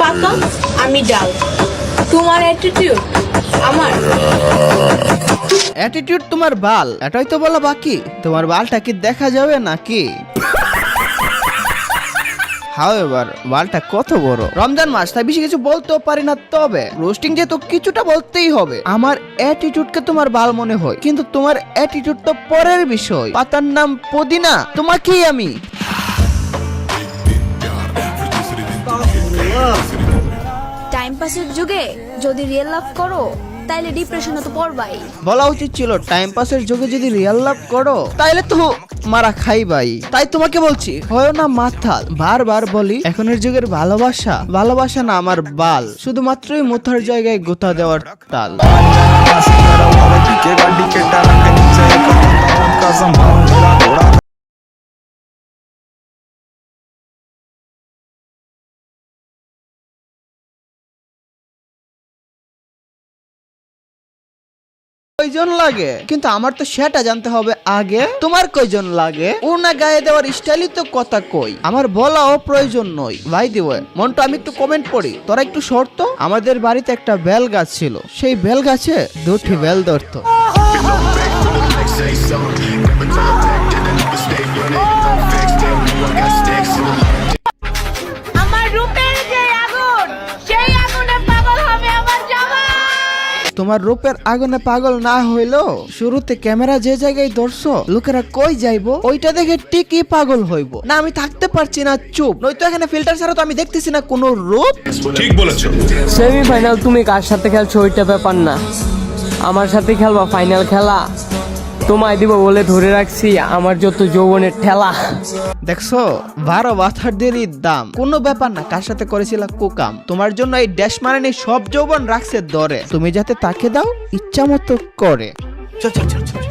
পাতা, আমি ডাল। তোমার অ্যাটিটিউড আমার? অ্যাটিটিউড তোমার বাল। এটাই তো বলা বাকি। তোমার বালটা কি দেখা যাবে নাকি? বালটা কত বড়। রমজান মাস, তাই বেশি কিছু বলতেও পারি না তবে রোস্টিং যেহেতু কিছুটা বলতেই হবে। আমার অ্যাটিটিউডকে তোমার বাল মনে হয়, কিন্তু তোমার অ্যাটিটিউড তো পরের বিষয়। পাতার নাম পদিনা। তোমাকেই আমি। টাইম পাসের যুগে যদি রিয়েল লাভ করো তাইলে ডিপ্রেশনে তো পড়বাই বলা উচিত ছিল টাইম পাসের যুগে যদি রিয়েল লাভ করো তাইলে তো মারা খাই ভাই তাই তোমাকে বলছি হয় না মাথাল বারবার বলি এখনের যুগের ভালোবাসা ভালোবাসা না আমার বাল শুধুমাত্রই মুথার জায়গায় গোতা দেওয়ার তাল के गाड़ी के टायर के नीचे एक का संभाल मेरा কয়জন লাগে? কিন্তু আমার তো সেটা জানতে হবে আগে। তোমার কয়জন লাগে? ওনা গায়ে দেওয়ার স্টাইলই তো কথা কই। আমার বলাও প্রয়োজন নয়। ভাই দিব মনটা আমি একটু কমেন্ট পড়ি। তোরা একটু শর্ত আমাদের বাড়িতে একটা বেল গাছ ছিল। সেই বেল গাছে দুটি বেল ধরতো। আমার রূপের তোমার রূপের আগুনে পাগল না হইল? শুরুতে ক্যামেরা যে জায়গায় ধরছো লোকেরা কই যাইবো? ওইটা দেখে ঠিকই পাগল হইব। না আমি থাকতে পারছি না চুপ। নয়তো এখানে ফিল্টার ছাড়া তো আমি দেখতেছি না কোনো রূপ। ঠিক বলেছ। সেমিফাইনাল তুমি কার সাথে খেলছো ওইটা ব্যাপার না। আমার সাথে খেলবা ফাইনাল খেলা। তোমায় দিব বলে ধরে রাখছি আমার যত যৌবনের ঠেলা। দেখছ বারো বাথার দেরি দাম। কোনো ব্যাপার না কার সাথে করেছিল কুকাম? তোমার জন্য এই ড্যাশ মারানি সব যৌবন রাখছে দরে। তুমি যাতে তাকে দাও ইচ্ছা মতো করে। চল চল চল চল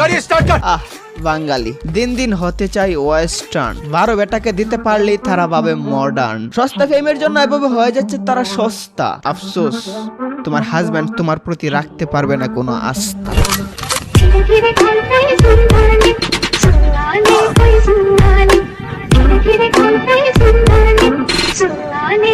গাড়ি স্টার্ট কর। আহ। বাঙালি দিন দিন হতে চাই ওয়েস্টার্ন বারো বেটাকে দিতে পারলেই তারা ভাবে মডার্ন সস্তা ফেমের জন্য এভাবে হয়ে যাচ্ছে তারা সস্তা আফসোস তোমার হাজব্যান্ড তোমার প্রতি রাখতে পারবে না কোনো আস্থা धीरे धीरे खोलता है सुनवानी सुनवानी कोई सुनवानी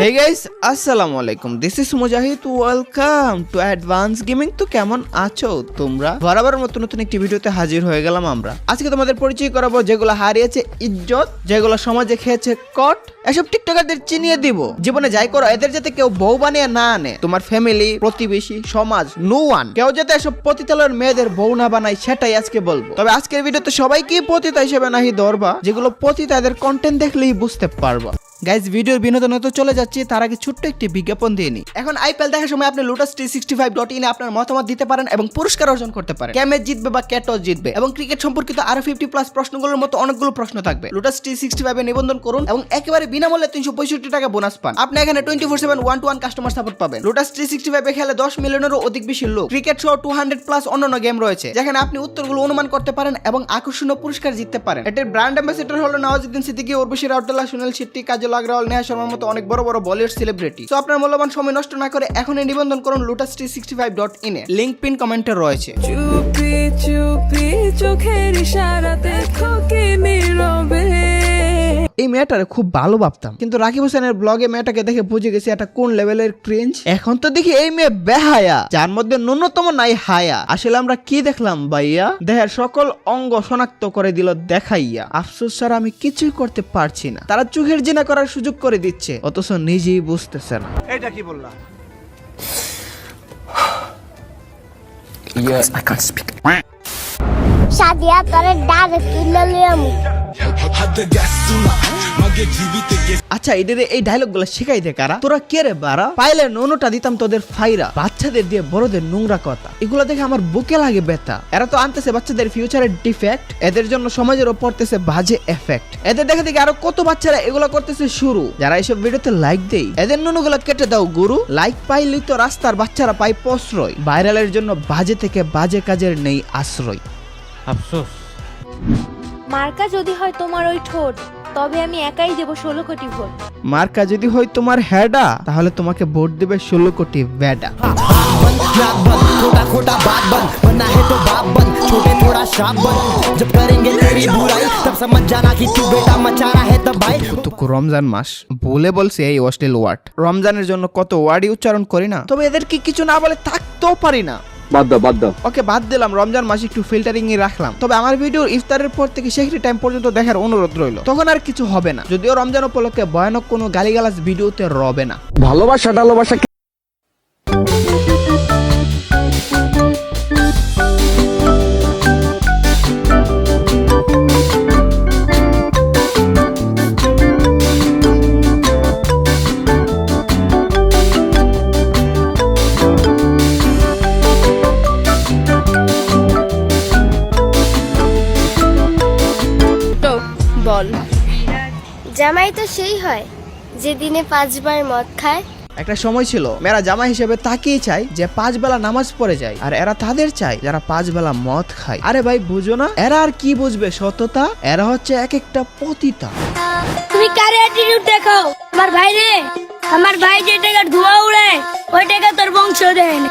হে গাইস আসসালামু আলাইকুম this is Mujahid welcome to advance gaming তো কেমন আছো তোমরা? বরাবর মতো নতুন একটি ভিডিওতে হাজির হয়ে গেলাম আমরা। আজকে তোমাদের পরিচয় করাবো যেগুলো হারিয়েছে ইজ্জত যেগুলো সমাজে খেয়েছে কট। এসব টিকটকারদের চিনিয়ে দিব। জীবনে যাই করো এদের যাতে কেউ বউ বানিয়ে না আনে। তোমার ফ্যামিলি প্রতিবেশী সমাজ নো ওয়ান কেউ যাতে এসব পতিতালয়ের মেয়েদের বউ না বানায় সেটাই আজকে বলব। তবে আজকের ভিডিওতে সবাইকে পতিতা হিসেবে নাহি ধরবা যেগুলো পতিতা এদের কন্টেন্ট দেখলেই বুঝতে পারবা। গাইজ ভিডিওর বিনোদনে তো চলে যাচ্ছি, তার আগে ছোট্ট একটি বিজ্ঞাপন দিয়ে নি এখন আইপিএল দেখার সময় আপনি Lotus three sixty five dot ইনে আপনার মতামত দিতে পারেন এবং পুরস্কার অর্জন করতে পারেন। ক্যামেজ জিতবে বা ক্যাটস জিতবে এবং ক্রিকেট সম্পর্কিত আরও ফিফটি প্লাস প্রশ্নগুলোর মতো অনেকগুলো প্রশ্ন থাকবে। লোটাস টি সিক্সটি ফাইভে নিবন্ধন করুন এবং একেবারে বিনামূল্যে তিনশো পঁয়ষট্টি টাকা বোনাস পান। আপনি এখানে twenty four seven one two one customer support পাবেন। লোটাস টি সিক্সটি ফাইভে খেলে দশ মিলিয়নেরও অধিক বেশি লোক। ক্রিকেট সহ টু হান্ড্রেড প্লাস অন্যান্য গেম রয়েছে, যেখানে আপনি উত্তরগুলো অনুমান করতে পারেন এবং আকর্ষণীয় পুরস্কার জিততে পারেন। এটির ব্র্যান্ড অ্যাম্বাসেডর হলো নওয়াজুদ্দিন সিদ্দিকী, উর্বশী রাউদ্দুল্লাহ সুনীল শেট্টি, কাজল আগরওয়াল নেহা শর্মার মতো অনেক বড় বড় বলিউড সেলিব্রিটি তো আপনার মূল্যবান সময় নষ্ট না করে এখনই নিবন্ধন করুন Lotus three sixty five dot in A. Link pin কমেন্টে রয়েছে। চুপি চুপি চোখের ইশারাতে থকি নীরবে। এই মেয়েটারে খুব ভালো ভাবতাম কিন্তু রাকিব হোসেনের ব্লগে মেয়েটাকে দেখে বুঝে গেছি এটা কোন লেভেলের ক্রিঞ্জ এখন তো দেখি এই মেয়ে বেহায়া যার মধ্যে ন্যূনতম নাই হায়া আসলে আমরা কি দেখলাম ভাইয়া দেহের সকল অঙ্গ শনাক্ত করে দিল দেখাইয়া আফসোস স্যার আমি কিছুই করতে পারছি না তারা চোখের জিনা করার সুযোগ করে দিচ্ছে অথচ নিজেই বুঝতেছে না शादिया करे डाल किलो लिया আচ্ছা এদের এই ডায়লগগুলো শিখাই দে কারা? তোরা কে রে বারা? পাইলে নোনোটা দিতাম তোদের ফাইরা। বাচ্চাদের দিয়ে বড়দের নোংরা কথা। এগুলো দেখে আমার বুকে লাগে ব্যথা। এরা তো আনতেছে বাচ্চাদের ফিউচারের ডিফেক্ট এদের জন্য সমাজের ওপর পড়তেছে বাজে এফেক্ট এদের দেখা দেখে আরও কত বাচ্চারা এগুলো করতেছে শুরু। যারা এইসব ভিডিওতে লাইক দেই এদের নুনুগুলো কেটে দাও গুরু। লাইক পাইলেই তো রাস্তার বাচ্চারা পাই প্রশ্রয়। ভাইরালের জন্য বাজে থেকে বাজে কাজের নেই আশ্রয়। আফসোস। মার্কা যদি হয় তোমার ওই ঠোঁট। তবে আমি একাই দেব ষোলো কোটি ভোট। মার্কা যদি হয় তোমার হ্যাডা তাহলে তোমাকে ভোট দেবে ষোলো কোটি ব্যাডা। রমজান মাস বলে বলছে এই অশ্লীল ওয়ার্ড। রমজানের জন্য কত ওয়ার্ডই উচ্চারণ করি না। তবে এদেরকে কিছু না বলে থাকতেও পারি না। বাদ দাও বাদ দাও। ওকে বাদ দিলাম রমজান মাসে একটু ফিল্টারিং এ রাখলাম। তবে আমার ভিডিও ইফতারের পর থেকে সেখানে টাইম পর্যন্ত দেখার অনুরোধ রইল। তখন আর কিছু হবে না। যদিও রমজান উপলক্ষে ভয়ানক কোনো গালিগালাজ ভিডিওতে রবে না। ভালোবাসা টালোবাসা জামাই তো সেই হয় যে দিনে পাঁচবার মদ খায়। একটা সময় ছিল মেয়েরা জামা হিসেবে তাকিয়ে চাই যে পাঁচ বেলা নামাজ পড়ে যায় আর এরা তাদের চাই যারা পাঁচ বেলা মদ খায়। আরে ভাই বুঝো না এরা আর কি বুঝবে সততা? এরা হচ্ছে এক একটা পতিতা। তুমি কারে অ্যাটিটিউড দেখাও? আমার ভাই রে। আমার ভাই যে টাকা ধোয়া উড়ে ওই টাকা তোর বংশ দেয় না।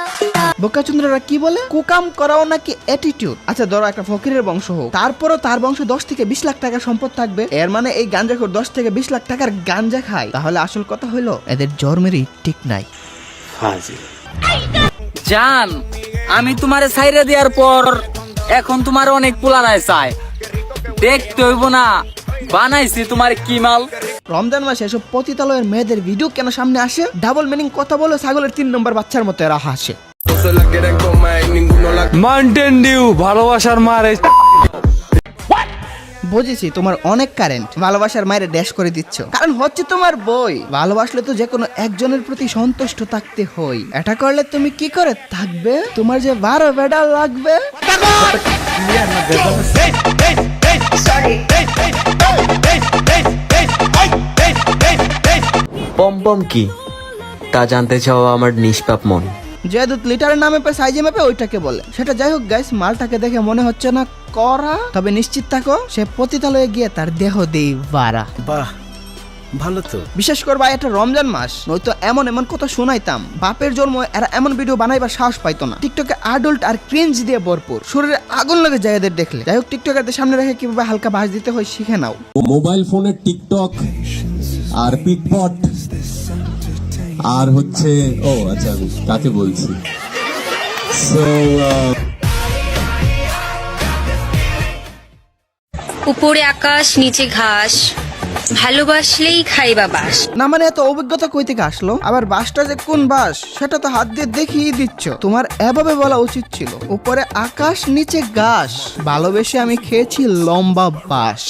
বোকাচন্দ্ররা কি বলে? কুকাম করাও নাকি অ্যাটিটিউড আচ্ছা ধরো একটা ফকিরের বংশ হোক। তারপরও তার বংশ দশ থেকে বিশ লাখ টাকার সম্পদ থাকবে। এর মানে এই গাঞ্জাখোর দশ থেকে বিশ লাখ টাকার গাঞ্জা খায়। তাহলে আসল কথা হলো এদের জন্মেরই ঠিক নাই। জান আমি তোমারে সাইরে দেওয়ার পর এখন তোমার অনেক পোলারায় চায়। দেখতে হইব না বানাইছি তোমার কি মাল? রমজান মাসে এসব পতিতালয়ের মেয়েদের ভিডিও কেন সামনে আসে? ডাবল মিনিং কথা বলে ছাগলের তিন নম্বর বাচ্চার মতো এরা হাসে। মাউন্টেন ডিউ ভালোবাসার মারে বুঝেছি, তোমার অনেক কারেন্ট ভালোবাসার মায়ের ড্যাশ করে দিচ্ছ। কারণ হচ্ছে তোমার বই। ভালোবাসলে তো যে কোনো একজনের প্রতি সন্তুষ্ট থাকতে হই। এটা করলে তুমি কি করে থাকবে? তোমার যে বারো বেডা লাগবে? পম পম কি? তা জানতে চাও আমার নিষ্পাপ মন। যে লিটারের নামে পে সাইজে মেপে ওইটাকে বলে। সেটা যাই হোক গাইস মালটাকে দেখে মনে হচ্ছে না করা তবে নিশ্চিত থাকো সে পতিতালয়ে গিয়ে তার দেহ দেই বাড়া। বাহ ভালো তো। বিশেষ করে ভাই এটা রমজান মাস। নয়তো এমন এমন কথা শোনাইতাম। বাপের জন্ম এরা এমন ভিডিও বানাইবার সাহস পাইতো না। টিকটকে আডল্ট আর ক্রিঞ্জ দিয়ে ভরপুর। শরীরে আগুন লাগে যায় এদের দেখলে। যাই হোক টিকটকারদের সামনে রেখে কীভাবে হালকা বাস দিতে হয় শিখে নাও। মোবাইল ফোনের টিকটক আর পিকপট আর হচ্ছে ও আচ্ছা আমি কাকে বলছি। সো উপরে আকাশ নিচে ঘাস ভালোবাসলেই খাইবা বাস। না মানে এত অভিজ্ঞতা কই থেকে আসলো? আবার বাসটা যে কোন বাস সেটা তো হাত দিয়ে দেখিয়ে দিচ্ছ। তোমার এভাবে বলা উচিত ছিল। উপরে আকাশ নিচে ঘাস। ভালোবেসে আমি খেয়েছি লম্বা বাস।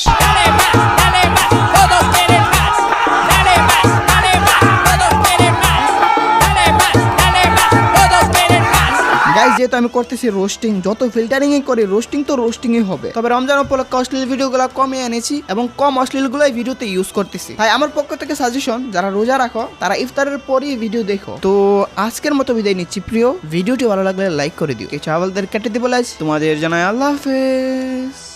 যেহেতু আমি করতেছি রোস্টিং যত ফিল্টারিং করে রোস্টিং তো রোস্টিংই হবে। তবে রমজান উপলক্ষে অশ্লীল ভিডিওগুলো কমে এনেছি এবং কম অশ্লীল গুলাই ভিডিওতে ইউজ করতেছি। তাই আমার পক্ষ থেকে সাজেশন যারা রোজা রাখো, তারা ইফতারের পরই ভিডিও দেখো। তো আজকের মতো বিদায় নিচ্ছি, প্রিয়। ভিডিওটি ভালো লাগলে লাইক করে দিও। চাওয়ালদের কেটে দিব তোমাদের জানাই আল্লাহ হাফেজ।